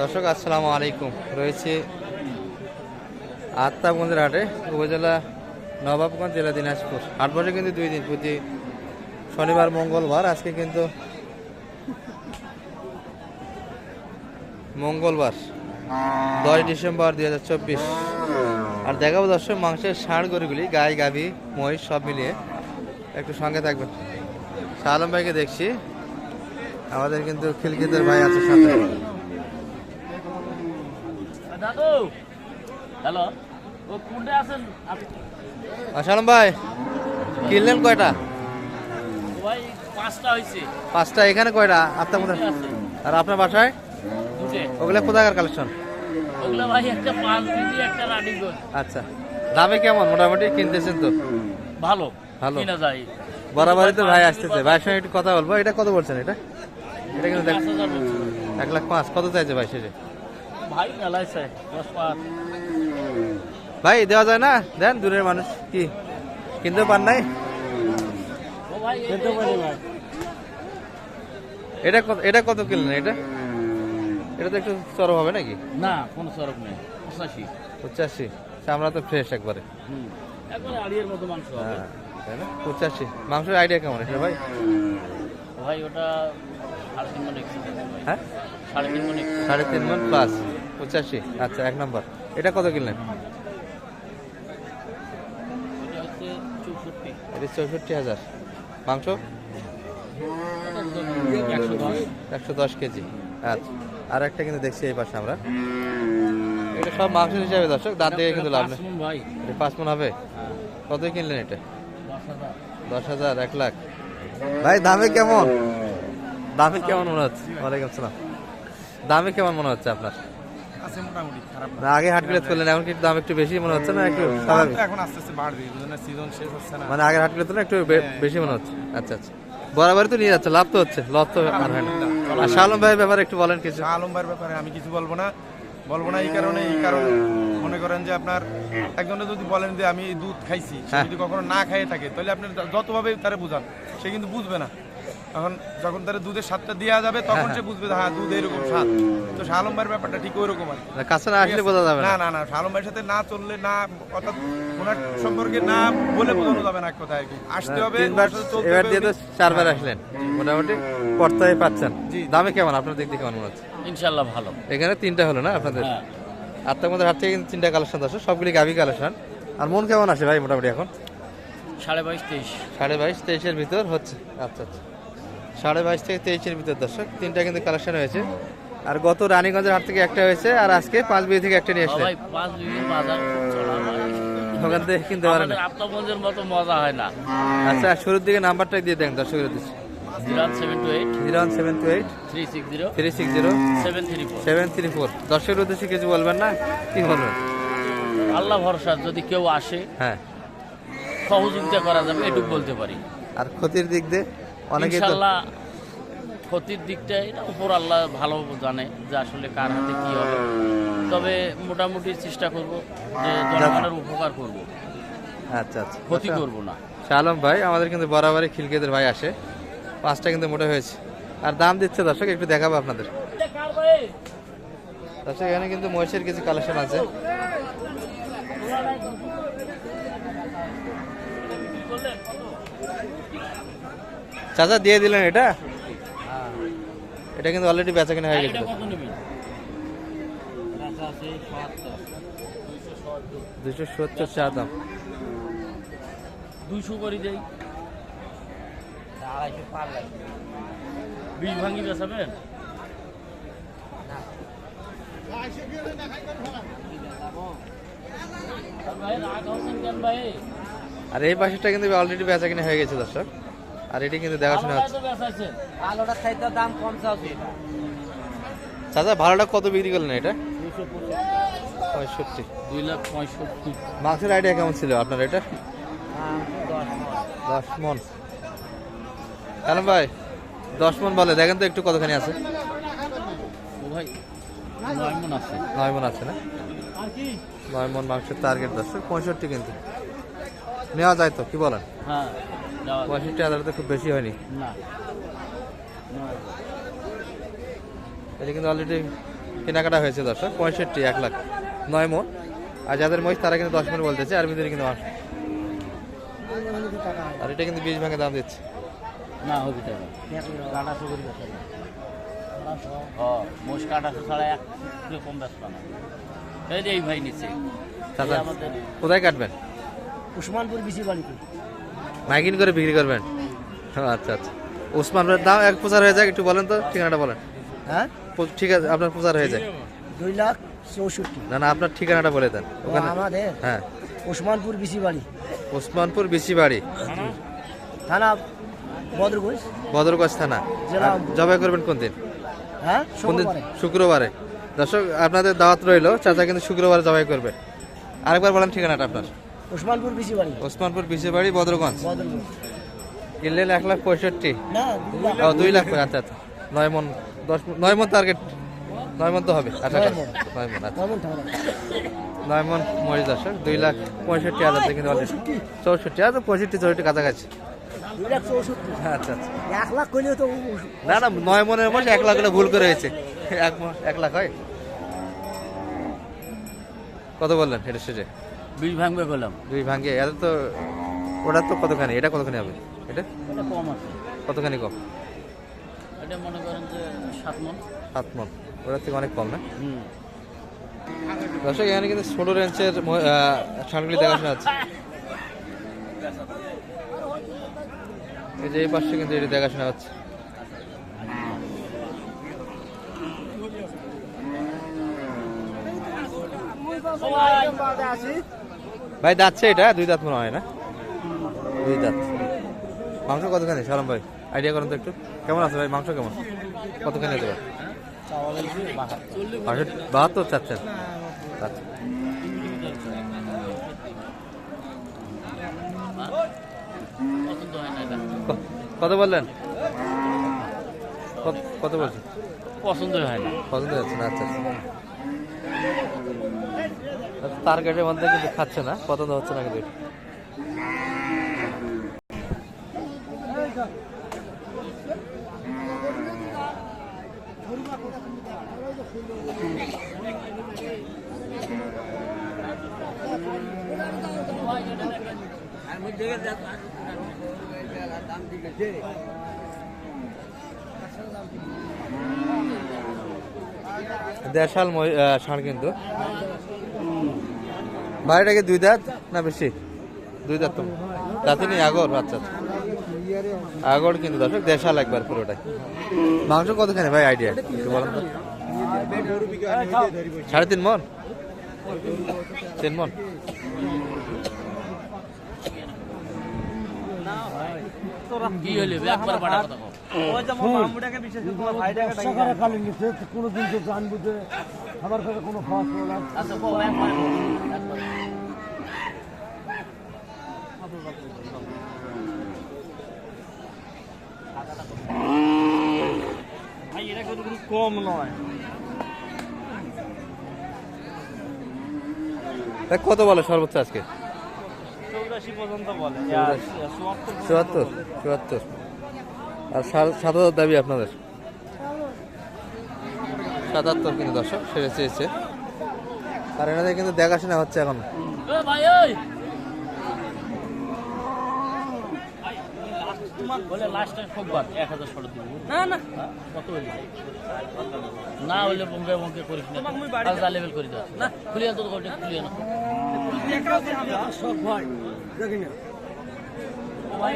দর্শক, আসসালামু আলাইকুম। রয়েছে আত্মাগঞ্জের হাটে, উপজেলা নবাবগঞ্জ, জেলা দিনাজপুর। হাট বসে কিন্তু দুই দিন, প্রতি শনিবার, মঙ্গলবার, আজকে কিন্তু মঙ্গলবার, দশ ডিসেম্বর দুই হাজার চব্বিশ। আর দেখাবো দর্শক, মাংসের ষাঁড় গরুগুলি, গাই, গাভি, মহিষ, সব মিলিয়ে। একটু সঙ্গে থাকবেন। শাহ আলম ভাইকে দেখছি। আমাদের কিন্তু খিলকিতের ভাই আছে সাথে দাদু। হ্যালো। ও কোনটা আছেন? আসালাম ভাই কিনলেন কয়টা? ভাই পাঁচটা হয়েছে পাঁচটা এখানে কয়টা? আপনার মধ্যে আছে। আর আপনার বাসায়? ওগুলো কোথাকার কালেকশন ওগুলো ভাই একটা পাঁচ কেজি একটা রানিং আচ্ছা। দামে কেমন? মোটামুটি কিনতেছেন তো? ভালো। ভালো। কিনা যায়। বরাবরই তো ভাই আসতেছে। ভাইয়ের সঙ্গে একটু কথা বলব। এটা কত বলছেন এটা? এটা কিন্তু। এক লাখ পাঁচ। কত চাইছে ভাই শেষে? ভাই ভাই দেওয়া যায় না? দেন দূরের মানুষ। কি? কিনতে পান নাই? এটা কত এটা কত কিনলেন এটা? এটা তো একটু চড়ো হবে নাকি? না কোনো সরক নেই। পঁচাশি। পঁচাশি। চামড়া তো ফ্রেশ একবারে। একবারে আড়িয়ের মতো মাংস হ্যাঁ তাই না? পঁচাশি। মাংসের আইডিয়া কেমন এটা ভাই? ভাই ওটা সাড়ে তিন মন হ্যাঁ? সাড়ে তিন মন সাড়ে তিন মন প্লাস পঁচাশি। আচ্ছা এক নম্বর। এটা কত কিনলেন? চৌষট্টি হাজার। মাংস? একশো দশ কেজি। আচ্ছা আর একটা কিন্তু দেখছি এই পাশে আমরা। এটা সব মাংস হিসাবে দর্শক, দাঁত দিয়ে কিন্তু লাভ নেই। পাঁচ মন হবে? কত কিনলেন এটা? দশ হাজার, এক লাখ। ভাই, দামে কেমন? দামে কেমন মনে হচ্ছে? ওয়ালাইকুম আসসালাম। দামে কেমন মনে হচ্ছে আপনার? আছে মোটামুটি খারাপ না। আগে হাট এখন কি দাম একটু বেশি মনে হচ্ছে না? একটু স্বাভাবিক। এখন আস্তে আস্তে বাড়বে বুঝলেন সিজন শেষ হচ্ছে না। মানে আগের হাট গেলে একটু বেশি মনে হচ্ছে। আচ্ছা আচ্ছা। বরাবরই তো নিয়ে যাচ্ছে লাভ তো হচ্ছে লস তো আর হয় না। আর শালম ভাইয়ের ব্যাপারে একটু বলেন কিছু। শাহ আলম ভাইয়ের ব্যাপারে আমি কিছু বলব না। বলব না এই কারণে এই কারণ মনে করেন যে আপনার একজনে যদি বলেন যে আমি দুধ খাইছি হ্যাঁ। যদি কখনো না খাইয়ে থাকে তাহলে আপনি যতভাবে তারে বুঝান সে কিন্তু বুঝবে না। এখন যখন তারা দুধের স্বাদটা দেওয়া যাবে তখন সে বুঝবে হ্যাঁ দুধ এরকম স্বাদ। তো শাহ আলম ভাইয়ের ব্যাপারটা ঠিক ওইরকম আর কি। না, কাছে না আসলে বোঝা যাবে না। না না না ভাইয়ের সাথে না চললে না অর্থাৎ ওনার সম্পর্কে না বলে বোঝানো যাবে না এক কথায় আর কি। আসতে হবে এবার দিয়ে তো চারবার আসলেন। মোটামুটি পড়তে পাচ্ছেন। জি। দামে কেমন? আপনার দিক থেকে কেমন মনে হচ্ছে? ইনশাল্লাহ ভালো। এখানে তিনটা হলো না আপনাদের? হ্যাঁ। আটটার মধ্যে হাট থেকে কিন্তু তিনটা কালেকশন আছে সবগুলি গাভি কালেকশন আর মন কেমন আসে ভাই মোটামুটি এখন? সাড়ে বাইশ তেইশ। সাড়ে বাইশ তেইশের ভিতর হচ্ছে। আচ্ছা আচ্ছা। সাড়ে বাইশ থেকে তেইশের ভিতর দর্শক। তিনটা কিন্তু কালেকশন হয়েছে। আর গত রানীগঞ্জের হাট থেকে একটা হয়েছে আর আজকে পাঁচ বিয়ে থেকে একটা নিয়ে বিঘে ভাই। ওখান থেকে কিনতে আপনাগঞ্জের মতো মজা হয় না। আচ্ছা শুরুর দিকে দিয়ে দেন দর্শকের দিচ্ছি উদ্দেশ্যে কিছু বলবেন না? কি বলবেন? আল্লাহ ভরসা যদি কেউ আসে হ্যাঁ। সহযোগিতা করা যাবে এটুকু বলতে পারি। আর ক্ষতির দিক দিয়ে? অনেকে ইনশাল্লাহ ক্ষতির দিকটা এটা উপর আল্লাহ ভালো জানে যে আসলে কার হাতে কি হবে। তবে মোটামুটি চেষ্টা করব যে জনগণের উপকার করব। আচ্ছা আচ্ছা। ক্ষতি করব না। শালম ভাই আমাদের কিন্তু বরাবরই খিলকেদের ভাই আসে। পাঁচটা কিন্তু মোটা হয়েছে। আর দাম দিচ্ছে দর্শক একটু দেখাবো আপনাদের। দর্শক এখানে কিন্তু মহিষের কিছু কালেকশন আছে। চাচা দিয়ে দিলেন এটা? এটা কিন্তু অলরেডি বেচা কিনা হয়ে গেছে। দুশো সত্তর চা দাম। দুইশো করে দেই। বিশ ভাঙি বেচাবেন? ভাই রাগ হচ্ছেন কেন ভাই? আর এই পাশেরটা কিন্তু অলরেডি বেচা কিনে হয়ে গেছে দর্শক। আর এটি কিন্তু দেখাশোনা হচ্ছে। আলোটা চাইতে দাম কম এটা চাচা ভাড়াটা কত বিক্রি করলেন এটা? পঁয়ষট্টি। দুই লাখ পঁয়ষট্টি। মাংসের আইডিয়া কেমন ছিল আপনার এটা? দশ মন। কেন ভাই দশ মন বলে দেখেন তো একটু কতখানি আছে। ও ভাই নয় মন আছে। নয় মন আছে না? আর কি? নয় মন মাংসের টার্গেট দশ পঁয়ষট্টি কিন্তু। নেওয়া যায় তো কি বলেন? হ্যাঁ পঁয়ষট্টি হাজার তো খুব বেশি হয়নি। না। এটা কিন্তু অলরেডি কেনাকাটা হয়েছে দর্শক পঁয়ষট্টি এক লাখ নয় মন। আর যাদের মহিষ তারা কিন্তু দশ মন বলতেছে আর ভিতরে কিন্তু আট। আর এটা কিন্তু বিশ ভাঙে দাম দিচ্ছে। না হবে কোথায় কাটবেন? উসমানপুর বিসি বাড়িতে। মাইকিন করে বিক্রি করবেন? আচ্ছা আচ্ছা। ওসমানের দাম এক প্রচার হয়ে যায় একটু বলেন তো ঠিকানাটা বলেন। হ্যাঁ? ঠিক আছে আপনার প্রচার হয়ে যায় দুই লাখ চৌষট্টি। না না আপনার ঠিকানাটা বলে দেন। ওখানে আমাদের? হ্যাঁ। উসমানপুর বিসি বাড়ি। ওসমানপুর বিসি বাড়ি। থানা বদরগঞ্জ। বদরগঞ্জ থানা। জবাই করবেন কোন দিন? হ্যাঁ শুক্রবারে। দর্শক আপনাদের দাওয়াত রইল চাচা কিন্তু শুক্রবারে জবাই করবে। আরেকবার বলেন ঠিকানাটা আপনার। উসমানপুর বিসি বাড়ি। ওসমানপুর বিসি বাড়ি বদরগঞ্জ? কিনলেন এক লাখ পঁয়ষট্টি। না দুই লাখ। ও দুই লাখ আচ্ছা আচ্ছা। নয় মন দশ নয় মন টার্গেট নয় মন তো হবে আচ্ছা নয় আচ্ছা। মণ। মন আচ্ছা। নয় মন মরিচ দর্শক দুই লাখ পঁয়ষট্টি হাজার কিন্তু চৌষট্টি। হাজার পঁয়ষট্টি চৌষট্টি কাছাকাছি। চৌষট্টি। আচ্ছা আচ্ছা। এক লাখ করলেও তো না না নয় মনের মধ্যে এক লাখ হলে ভুল করে হয়েছে। এক এক লাখ হয়। কত বললেন এটা শেষে? বিষ ভাঙবে বললাম। দুই ভাঙ্গে এটা তো ওটা তো কতখানি এটা কতখানি হবে? এটা? এটা কম আছে। কতখানি কম? এটা মনে করেন যে সাত মন সাত মন ওটার থেকে অনেক কম না? হুম। দর্শক এখানে কিন্তু ষোলো রেঞ্চের ষাঁড়গুলি দেখাশোনা আছে এই যে এই পাশে কিন্তু এটি দেখাশোনা হচ্ছে। ভাই দাঁতছে এটা? দুই দাঁত মনে হয় না? দুই দাঁত। মাংস কতখানি? সালাম ভাই আইডিয়া করেন তো একটু। কেমন আছে ভাই মাংস কেমন? কতখানি হতে পারে? বাহাত্তর চাচ্ছেন? আচ্ছা কত বললেন? কত- কত বলছেন? পছন্দ হয় না। পছন্দ হচ্ছে না আচ্ছা আচ্ছা। টার্গেটের মধ্যে কিন্তু খাচ্ছে না পছন্দ হচ্ছে না কিন্তু। দেশাল ষাঁড় কিন্তু। বাড়িটাকে দুই দাঁত না বেশি? দুই দাঁত তো। দাঁতে নেই আগর আচ্ছা আগর কিন্তু দর্শক দেড়শাল একবার পুরোটাই। মাংস কতখানি ভাই আইডিয়া একটু বলেন তো। সাড়ে তিন মন তিন মন কি হইলে? একবার বাড়া কথা কও। কোনোদিন তো জানব যে আমার কাছে কোনো খাওয়া আচ্ছা কও একবার একবার। কম নয়। তা কত বলে সর্বোচ্চ আজকে? চৌরাশি পর্যন্ত বলে। চুয়াত্তর চুয়াত্তর আর সাত হাজার দাবি আপনাদের? সাতাত্তর কিন্তু দর্শক সেটা চেয়েছে। আর এনাদের কিন্তু দেখাশোনা হচ্ছে এখন। না করিস না লেভেল করে না খুলিয়ে তো খুলিয়ে না ভাই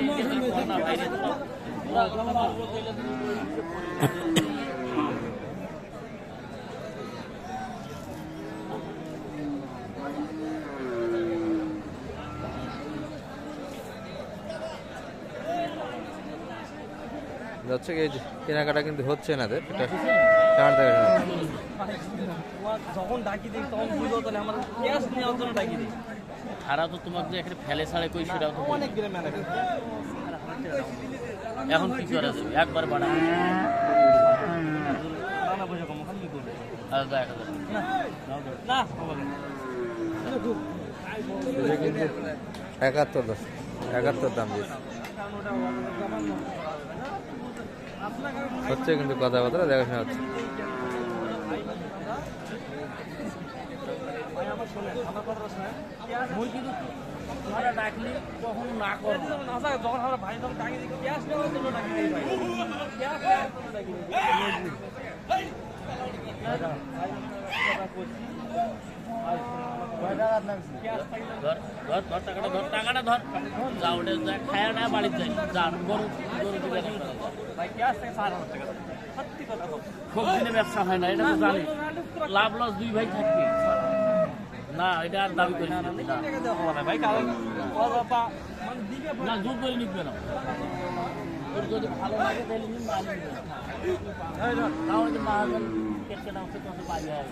যাচ্ছে এই কেনাকাটা কিন্তু হচ্ছে এনাদের এটা ষাঁড় দেখাশোনা যখন ডাকি দিই তখন বুঝো তাহলে আমার ক্যাশ নেওয়ার জন্য ডাকি দিই খারাপ তো তোমাকে যে এখানে ফেলে ছাড়ে কই সেটাও তো অনেক গ্রামে এখন কি করা যাবে একবার বাড়া। না না। একাত্তর দশ একাত্তর দাম দিয়েছে। হচ্ছে কিন্তু কথাবার্তা, দেখাশোনা হচ্ছে। ধর টাকাটা ধর টাকাটা ধর। যা ওটা যা না, বাড়িতে যাই যা, গরু গরু খুব দিনে ব্যবসা হয় না এটা তো জানি। লাভ লস দুই ভাই থাকবে না এটা আর দাবি করি না। মানে দিকে না জোর করে নিবে না। যদি ভালো লাগে তাহলে নিন না নিন যে মাহাজন কেটে দাও সে তোমাকে বাড়ি হয়ে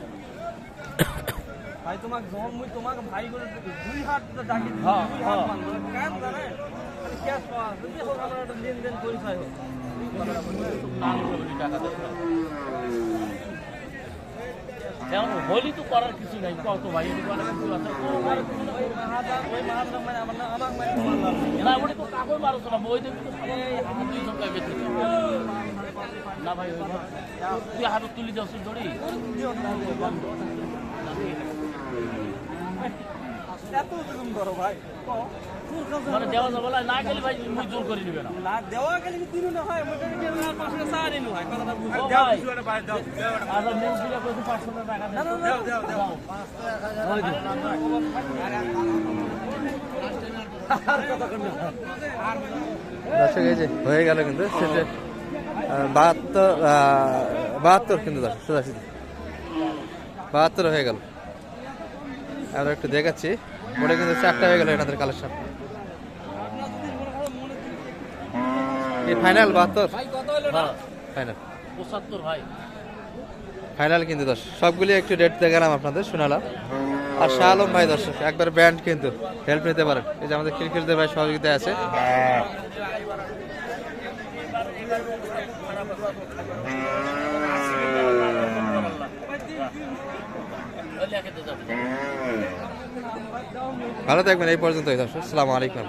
ভাই তোমাকে যখন মুই তোমাকে ভাই করে দুই হাত ডাকি দিই হ্যাঁ, দুই হাত হ্যাঁ। মানবো কেন জানে? ক্যাশ পাওয়া। যদি হোক আমরা লেনদেন পরিচয় হোক যেমন হোলি তো করার কিছু নাই কত ভাই মানে না আমার মানে তোমার লাভ নেই। না ওটা তো কাগজ মারো না বই দেখবি দুই জন ভাই তুই হাতে তুলি যাচ্ছ দড়ি দিও না, দিও না। এত জুলুম করো ভাই। কও, তোর কাছে মানে দেওয়া যাবে না, না গেলে ভাই মুই জোর করে নিবে না। না দেওয়া গেলে কি দিনও না হয় গেলে আর টাকা হয় কথাটা বুঝো। ভাই আচ্ছা দিলে টাকা দেও দেও হয়ে কিন্তু সেটা বাহাত্তর বাহাত্তর কিন্তু বাহাত্তর হয়ে গেল। আমরা একটু দেখাচ্ছি। ওটা কিন্তু চারটা হয়ে গেল এনাদের কালেকশন এই ফাইনাল বাহাত্তর। হ্যাঁ ফাইনাল পঁচাত্তর ভাই। ফাইনাল কিন্তু দশ। সবগুলি একটু রেট দেখালাম আপনাদের শোনালাম আর শাহ আলম ভাই দর্শক একবার ব্যান্ড কিন্তু হেল্প নিতে পারেন। এই যে আমাদের ক্রিকেটদের ভাই সহযোগিতা আছে। ভালো থাকবেন এই পর্যন্তই দর্শক। আসসালামু আলাইকুম